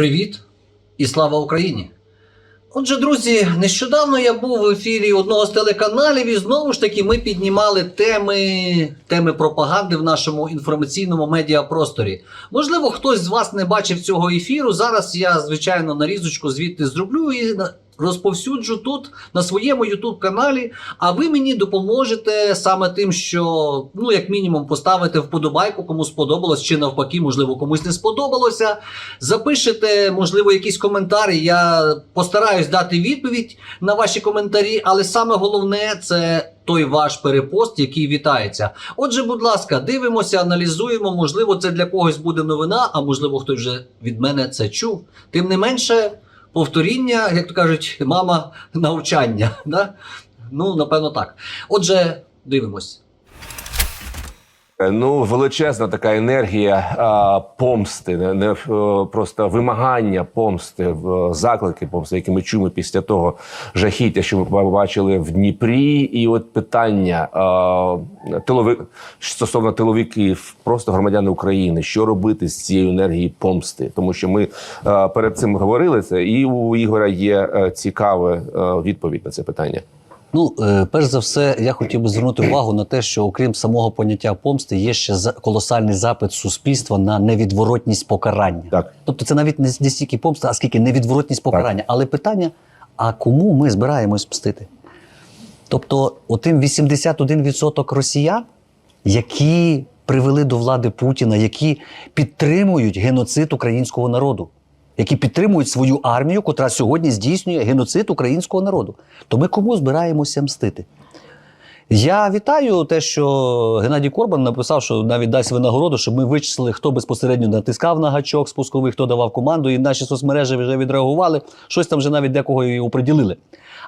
Привіт і слава Україні! Отже, друзі, нещодавно я був в ефірі одного з телеканалів, і знову ж таки ми піднімали теми, теми пропаганди в нашому інформаційному медіапросторі. Можливо, хтось з вас не бачив цього ефіру. Зараз я, звичайно, нарізочку звідти зроблю і розповсюджу тут на своєму youtube каналі. А ви мені допоможете саме тим, що ну, як мінімум, поставите вподобайку, кому сподобалось, чи навпаки, можливо, комусь не сподобалося. Запишете, можливо, якісь коментарі. Я постараюсь дати відповідь на ваші коментарі, але саме головне це той ваш перепост, який вітається. Отже, будь ласка, дивимося, аналізуємо. Можливо, це для когось буде новина, а можливо, хтось вже від мене це чув. Тим не менше, повторіння, як то кажуть, мама навчання. Да? Ну, напевно, так. Отже, дивимось. Ну, величезна така енергія а, помсти, не, не е, просто вимагання помсти, в- заклики помсти, які ми чуємо після того жахіття, що ми побачили в Дніпрі. І от питання а, тилови, стосовно тиловиків, просто громадяни України, що робити з цією енергією помсти, тому що ми а, перед цим говорили це, і у Ігоря є е, цікава е, відповідь на це питання. Ну, е, перш за все, я хотів би звернути увагу на те, що окрім самого поняття помсти, є ще колосальний запит суспільства на невідворотність покарання. Так. Тобто, це навіть не, стільки помста, а скільки невідворотність покарання. Але питання: а кому ми збираємось мстити? Тобто, отим 81% росіян, які привели до влади Путіна, які підтримують геноцид українського народу, які підтримують свою армію, котра сьогодні здійснює геноцид українського народу. То ми кому збираємося мстити? Я вітаю те, що Геннадій Корбан написав, що навіть дасть винагороду, щоб ми вичислили, хто безпосередньо натискав на гачок спусковий, хто давав команду, і наші соцмережі вже відреагували. Щось там вже навіть декого і оприділили.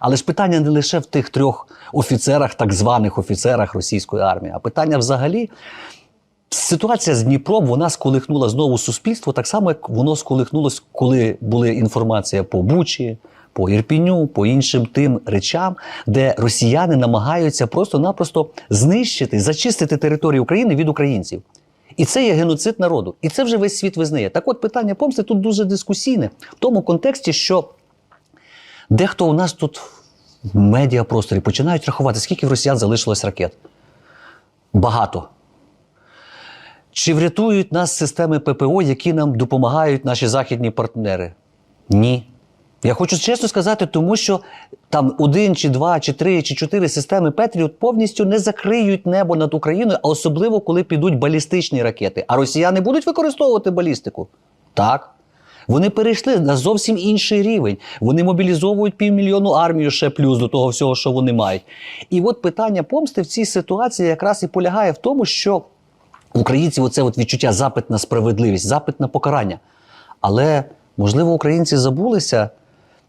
Але ж питання не лише в тих трьох офіцерах, так званих офіцерах російської армії, а питання взагалі. Ситуація з Дніпром вона сколихнула знову суспільство, так само, як воно сколихнулось, коли була інформація по Бучі, по Ірпіню, по іншим тим речам, де росіяни намагаються просто-напросто знищити, зачистити територію України від українців. І це є геноцид народу. І це вже весь світ визнає. Так от питання помсти тут дуже дискусійне в тому контексті, що дехто у нас тут в медіапросторі починають рахувати, скільки в росіян залишилось ракет. Багато. Чи врятують нас системи ППО, які нам допомагають наші західні партнери? Ні. Я хочу чесно сказати, тому що там один, чи два, чи три, чи чотири системи Петріот повністю не закриють небо над Україною, а особливо коли підуть балістичні ракети. А росіяни будуть використовувати балістику? Так. Вони перейшли на зовсім інший рівень. Вони мобілізовують півмільйону армію ще плюс до того всього, що вони мають. І от питання помсти в цій ситуації якраз і полягає в тому, що в українців оце от відчуття запит на справедливість, запит на покарання. Але, можливо, українці забулися,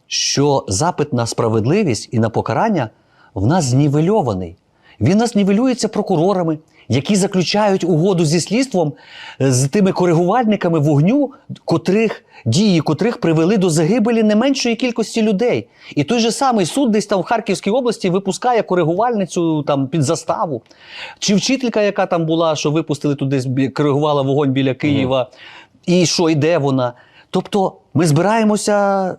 що запит на справедливість і на покарання в нас знівельований. Він нас нівелюється прокурорами, які заключають угоду зі слідством е, з тими коригувальниками вогню, котрих дії котрих привели до загибелі не меншої кількості людей. І той же самий суд десь там в Харківській області випускає коригувальницю там під заставу. Чи вчителька, яка там була, що випустили туди, коригувала вогонь біля Києва, і що, і де вона? Тобто ми збираємося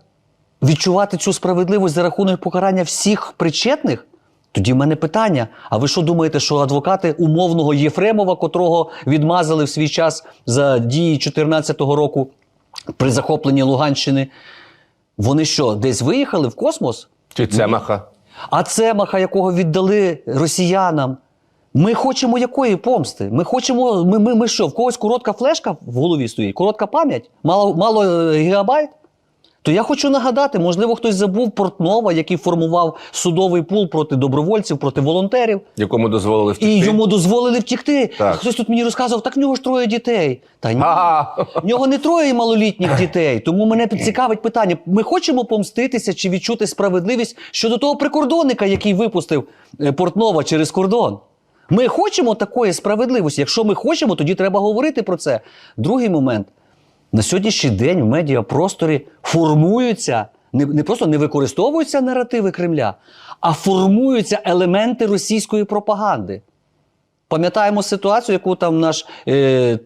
відчувати цю справедливість за рахунок покарання всіх причетних? Тоді в мене питання: а ви що думаєте, що адвокати умовного Єфремова, котрого відмазали в свій час за дії 2014 року при захопленні Луганщини, вони що, десь виїхали в космос? Чи Цемаха? А Цемаха, якого віддали росіянам. Ми хочемо якої помсти? Ми хочемо. Ми, ми, ми що, в когось коротка флешка в голові стоїть, коротка пам'ять, мало, мало е, гігабайт? То я хочу нагадати, можливо, хтось забув Портнова, який формував судовий пул проти добровольців, проти волонтерів, Якому дозволили втекти? і йому дозволили втекти. Так. Хтось тут мені розказував, так в нього ж троє дітей. Та ні. В нього не троє малолітніх дітей. Тому мене цікавить питання: ми хочемо помститися чи відчути справедливість щодо того прикордонника, який випустив е, Портнова через кордон. Ми хочемо такої справедливості. Якщо ми хочемо, тоді треба говорити про це. Другий момент. На сьогоднішній день в медіапросторі формуються, не, не просто не використовуються наративи Кремля, а формуються елементи російської пропаганди. Пам'ятаємо ситуацію, яку там наш е,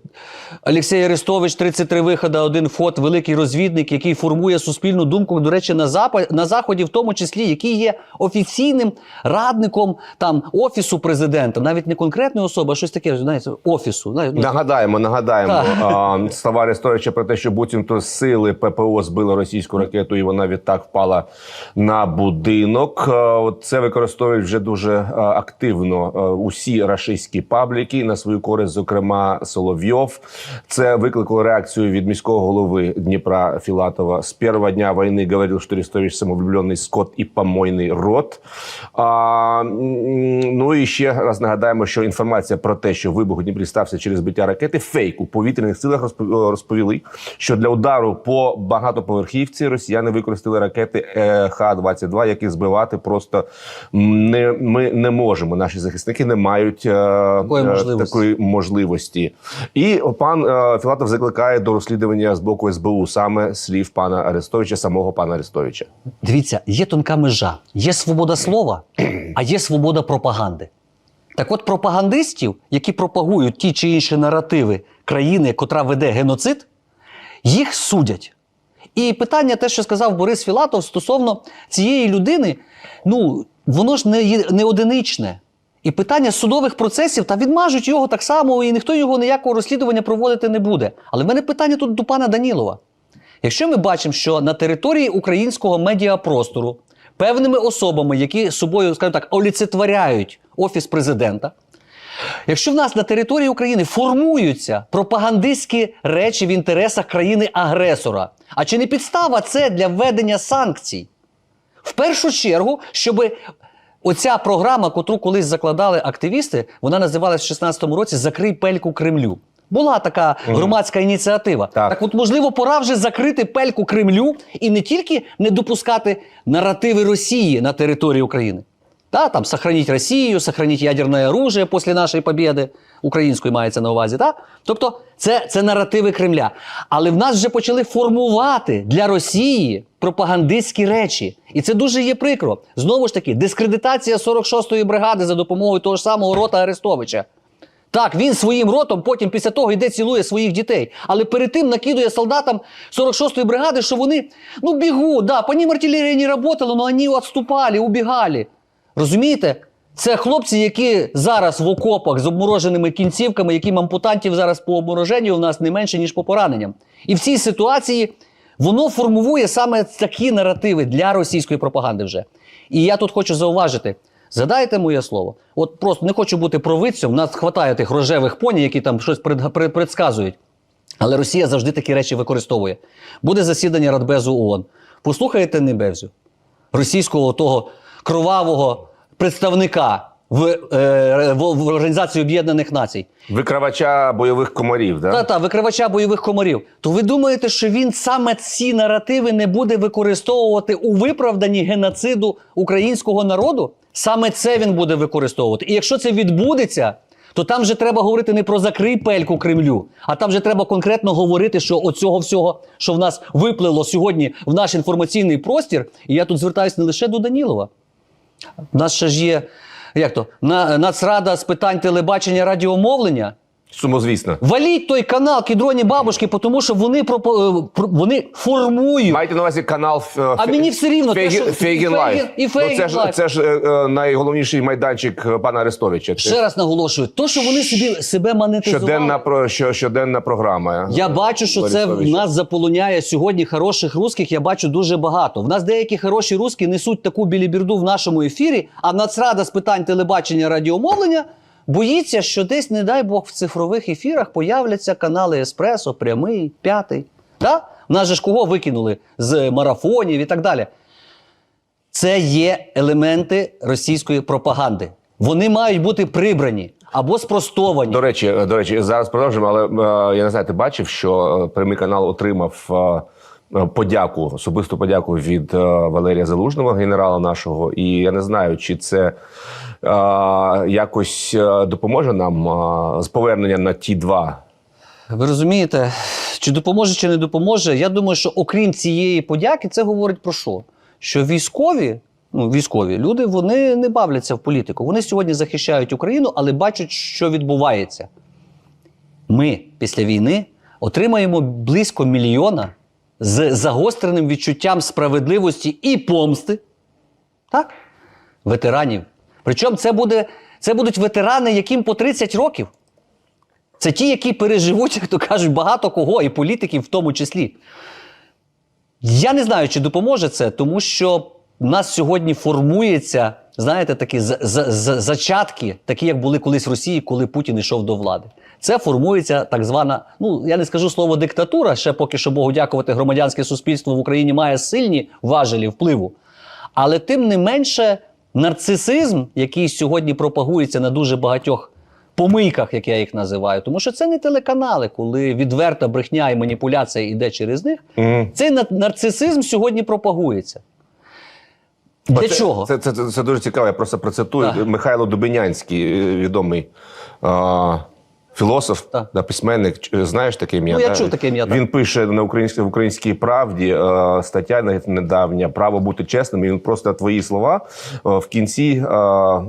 Олексій Арестович, 33 виходи, один фот, великий розвідник, який формує суспільну думку, до речі, на, запа, на Заході, в тому числі, який є офіційним радником там, Офісу президента, навіть не конкретної особи, а щось таке, знаєте, офісу. знаєте, ну, Нагадаємо, нагадаємо слова Арестовича про те, що буцімто сили ППО збили російську ракету, і вона відтак впала на будинок. Це використовують вже дуже активно усі рашистські пабліки на свою користь, зокрема Соловйов. Це викликало реакцію від міського голови Дніпра Філатова. З першого дня війни говорив, що Арестович самовлюблений скот і помойний рот. А, ну і ще раз нагадаємо, що інформація про те, що вибух у Дніпрі стався через биття ракети, фейк у повітряних силах розпо- розповіли, що для удару по багатоповерхівці росіяни використали ракети е, Х-22, які збивати просто не ми не можемо. Наші захисники не мають е, Такої е, можливості. такої можливості. І пан е, Філатов закликає до розслідування з боку СБУ саме слів пана Арестовича, самого пана Арестовича. Дивіться, є тонка межа, є свобода слова, а є свобода пропаганди. Так от пропагандистів, які пропагують ті чи інші наративи країни, котра веде геноцид, їх судять. І питання, те, що сказав Борис Філатов стосовно цієї людини, ну, воно ж не, не одиничне. І питання судових процесів та відмажуть його так само, і ніхто його ніякого розслідування проводити не буде. Але в мене питання тут до пана Данілова. Якщо ми бачимо, що на території українського медіапростору певними особами, які собою, скажімо так, оліцетворяють офіс президента, якщо в нас на території України формуються пропагандистські речі в інтересах країни-агресора, а чи не підстава це для введення санкцій? В першу чергу, щоб оця програма, котру колись закладали активісти, вона називалась в 16-му році Закрий пельку Кремлю. Була така громадська ініціатива. Так. так от, можливо, пора вже закрити пельку Кремлю і не тільки не допускати наративи Росії на території України. Та, там, сохраніть Росію, сохраніть ядерне оружие після нашої побіди, української мається на увазі. Та? Тобто, це, це наративи Кремля. Але в нас вже почали формувати для Росії пропагандистські речі. І це дуже є прикро. Знову ж таки, дискредитація 46-ї бригади за допомогою того ж самого рота Арестовича. Так, він своїм ротом потім після того йде цілує своїх дітей. Але перед тим накидує солдатам 46-ї бригади, що вони ну бігу, да, по ним артилерія не працювала, але вони відступали, убігали. Розумієте? Це хлопці, які зараз в окопах з обмороженими кінцівками, яким ампутантів зараз по обмороженню у нас не менше, ніж по пораненням. І в цій ситуації воно формує саме такі наративи для російської пропаганди вже. І я тут хочу зауважити. Задайте моє слово. От просто не хочу бути провидцем, нас хватає тих рожевих поні, які там щось пред, пред, предсказують. Але Росія завжди такі речі використовує. Буде засідання Радбезу ООН. Послухаєте Небезю, російського того кровавого представника в, е, в, в Організації Об'єднаних Націй. Викривача бойових комарів, да? Та та викривача бойових комарів. То ви думаєте, що він саме ці наративи не буде використовувати у виправданні геноциду українського народу? Саме це він буде використовувати. І якщо це відбудеться, то там вже треба говорити не про закрий пельку Кремлю, а там вже треба конкретно говорити, що оцього всього, що в нас виплило сьогодні в наш інформаційний простір, і я тут звертаюся не лише до Данілова. У нас ще ж є як то, на, Нацрада з питань телебачення радіомовлення. Сумозвісно. Валіть той канал кідроні бабушки, тому що вони пропо- е, про- вони формують. Маєте на увазі канал е, А Фе- мені все рівно, те, що- Фейген Лайф. Фейген- і Ну, це ж Лайф. це ж е, е, найголовніший майданчик е, пана Арестовича. Це Ще раз наголошую, то, що вони собі себе монетизували. щоденна про що щоденна програма. Я бачу, що це в нас заполоняє сьогодні хороших русських. Я бачу дуже багато. В нас деякі хороші русські несуть таку білібірду в нашому ефірі, а Нацрада з питань телебачення радіомовлення боїться, що десь, не дай Бог, в цифрових ефірах появляться канали Еспресо, прямий, п'ятий. Да? В нас же ж кого викинули з марафонів і так далі. Це є елементи російської пропаганди. Вони мають бути прибрані або спростовані. До речі, до речі, зараз продовжимо, але е, я не знаю, ти бачив, що е, прямий канал отримав е, подяку, особисту подяку від е, Валерія Залужного, генерала нашого. І я не знаю, чи це е, якось е, допоможе нам е, з повернення на ті два. Ви розумієте, чи допоможе, чи не допоможе? Я думаю, що окрім цієї подяки, це говорить про що? Що військові ну, військові люди, вони не бавляться в політику. Вони сьогодні захищають Україну, але бачать, що відбувається. Ми після війни отримаємо близько мільйона з загостреним відчуттям справедливості і помсти. Так? Ветеранів. Причому це, буде, це будуть ветерани, яким по 30 років. Це ті, які переживуть, як то кажуть, багато кого, і політиків в тому числі. Я не знаю, чи допоможе це, тому що в нас сьогодні формується, знаєте, такі за- за- за- зачатки, такі, як були колись в Росії, коли Путін йшов до влади. Це формується так звана, ну я не скажу слово диктатура, ще поки що Богу дякувати, громадянське суспільство в Україні має сильні важелі впливу. Але тим не менше, нарцисизм, який сьогодні пропагується на дуже багатьох помийках, як я їх називаю, тому що це не телеканали, коли відверта брехня і маніпуляція йде через них. Мгм. Цей нарцисизм сьогодні пропагується. Для Це- чого? Це, це, це, це дуже цікаво. Я просто процитую Так. Михайло Дубинянський, е, відомий а, філософ Так. та письменник. Знаєш таке ім'я? Ну, я да? чув таке ім'я, так. Він пише на українській в українській правді е, стаття недавня Право бути чесним. І він просто твої слова е, в кінці. е,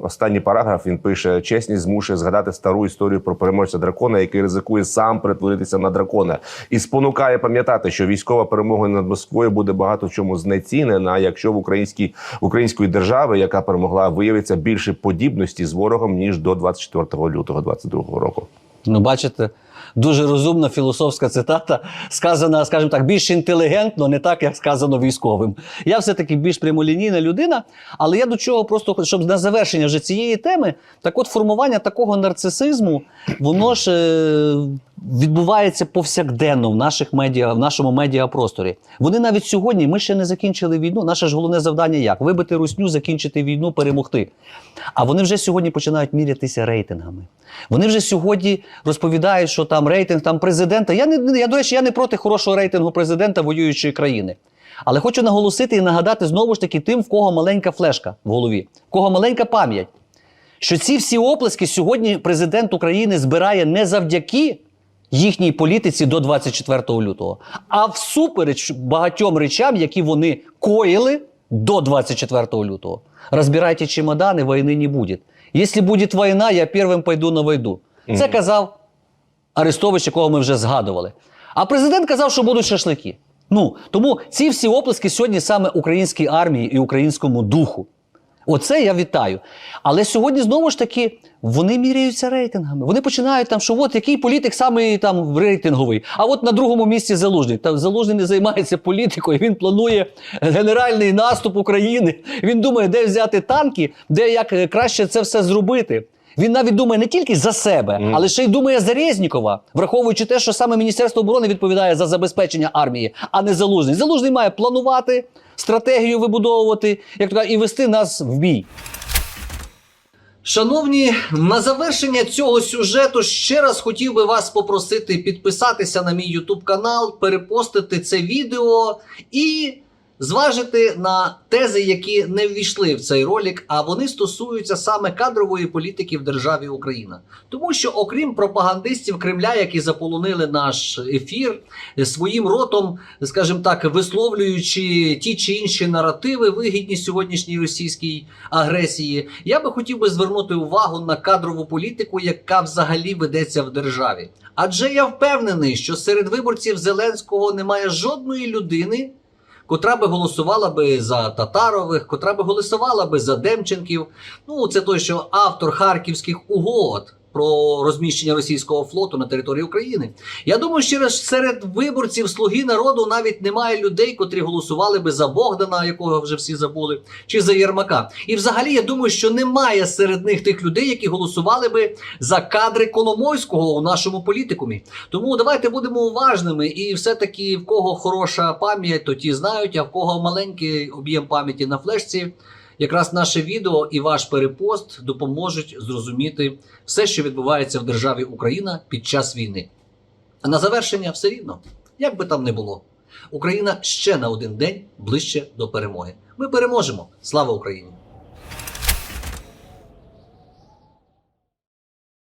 останній параграф він пише: чесність змушує згадати стару історію про переможця дракона, який ризикує сам перетворитися на дракона, і спонукає пам'ятати, що військова перемога над Москвою буде багато в чому знецінена, якщо в українській української держави, яка перемогла, виявиться більше подібності з ворогом ніж до 24 лютого 22 року. Ну, бачите, дуже розумна філософська цитата, сказана, скажімо так, більш інтелігентно, не так, як сказано військовим. Я все-таки більш прямолінійна людина, але я до чого просто щоб на завершення вже цієї теми, так от формування такого нарцисизму, воно ж е, відбувається повсякденно в наших медіа, в нашому медіапросторі. Вони навіть сьогодні, ми ще не закінчили війну. Наше ж головне завдання як? Вибити русню, закінчити війну, перемогти. А вони вже сьогодні починають мірятися рейтингами. Вони вже сьогодні розповідають, що там рейтинг там президента. Я не я до речі, я не проти хорошого рейтингу президента воюючої країни. Але хочу наголосити і нагадати знову ж таки тим, в кого маленька флешка в голові, в кого маленька пам'ять. Що ці всі оплески сьогодні президент України збирає не завдяки їхній політиці до 24 лютого, а всупереч багатьом речам, які вони коїли до 24 лютого. Розбирайте чемодани, війни не буде. Якщо буде війна, я першим пойду на війну. Це казав Арестович, якого ми вже згадували. А президент казав, що будуть шашлики. Ну тому ці всі оплески сьогодні саме українській армії і українському духу. Оце я вітаю. Але сьогодні знову ж таки вони міряються рейтингами. Вони починають там, що от який політик самий там рейтинговий. А от на другому місці залужний. Та залужний не займається політикою. Він планує генеральний наступ України. Він думає, де взяти танки, де як е, краще це все зробити. Він навіть думає не тільки за себе, але ще й думає за Резнікова, враховуючи те, що саме Міністерство оборони відповідає за забезпечення армії, а не залужний. Залужний має планувати, стратегію вибудовувати, як то кажуть, і вести нас в бій. Шановні, на завершення цього сюжету ще раз хотів би вас попросити підписатися на мій YouTube канал, перепостити це відео і зважити на тези, які не ввійшли в цей ролик, а вони стосуються саме кадрової політики в державі Україна. Тому що, окрім пропагандистів Кремля, які заполонили наш ефір своїм ротом, скажімо так, висловлюючи ті чи інші наративи, вигідні сьогоднішній російській агресії, я би хотів би звернути увагу на кадрову політику, яка взагалі ведеться в державі. Адже я впевнений, що серед виборців Зеленського немає жодної людини, котра би голосувала би за Татарових, котра би голосувала би за Демченків. Ну, це той, що автор харківських угод. Про розміщення російського флоту на території України. Я думаю, що серед виборців Слуги народу навіть немає людей, котрі голосували би за Богдана, якого вже всі забули, чи за Єрмака. І взагалі я думаю, що немає серед них тих людей, які голосували би за кадри Коломойського у нашому політикумі. Тому давайте будемо уважними, і все-таки в кого хороша пам'ять, то ті знають, а в кого маленький об'єм пам'яті на флешці. Якраз наше відео і ваш перепост допоможуть зрозуміти все, що відбувається в державі Україна під час війни. А на завершення все рівно, як би там не було, Україна ще на один день ближче до перемоги. Ми переможемо. Слава Україні!